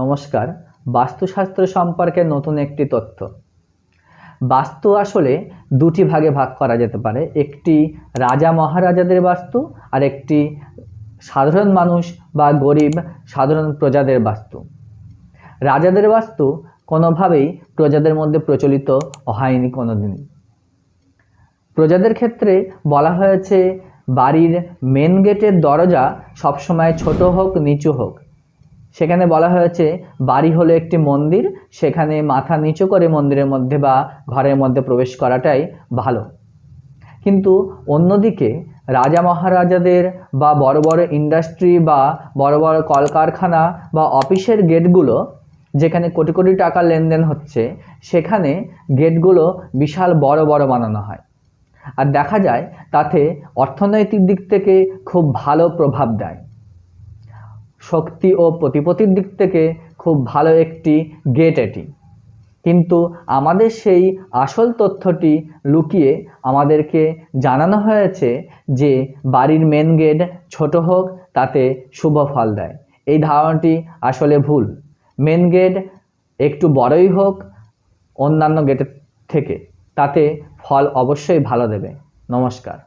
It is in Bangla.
নমস্কার। বাস্তুশাস্ত্র সম্পর্কে নতুন একটি তথ্য। বাস্তু আসলে দুটি ভাগে ভাগ করা যেতে পারে, একটি রাজা মহারাজাদের বাস্তু আর একটি সাধারণ মানুষ বা গরিব সাধারণ প্রজাদের বাস্তু। রাজাদের বাস্তু কোনোভাবেই প্রজাদের মধ্যে প্রচলিত হয়নি কোনোদিনই প্রজাদের ক্ষেত্রে বলা হয়েছে, বাড়ির মেন গেটের দরজা সবসময় ছোট হোক, নিচু হোক। সেখানে বলা হয়েছে, বাড়ি হলো একটি মন্দির, সেখানে মাথা নিচু করে মন্দিরের মধ্যে বা ঘরের মধ্যে প্রবেশ করাটাই ভালো। কিন্তু অন্যদিকে রাজা মহারাজাদের বা বড় বড় ইন্ডাস্ট্রি বা বড় বড় কলকারখানা বা অফিসের গেটগুলো, যেখানে কোটি কোটি টাকা লেনদেন হচ্ছে, সেখানে গেটগুলো বিশাল বড় বড় বানানো হয়। আর দেখা যায়, তাতে অর্থনৈতিক দিক থেকে খুব ভালো প্রভাব দেয়। শক্তি ও প্রতিপত্তির দিক থেকে খুব ভালো একটি গেট এটি। কিন্তু আমাদের সেই আসল তথ্যটি লুকিয়ে আমাদেরকে জানানো হয়েছে যে বাড়ির মেন গেট ছোট হোক, তাতে শুভ ফল দেয়। এই ধারণাটি আসলে ভুল। মেন গেট একটু বড়ই হোক, অন্যান্য গেটের থেকে, তাতে ফল অবশ্যই ভালো দেবে। নমস্কার।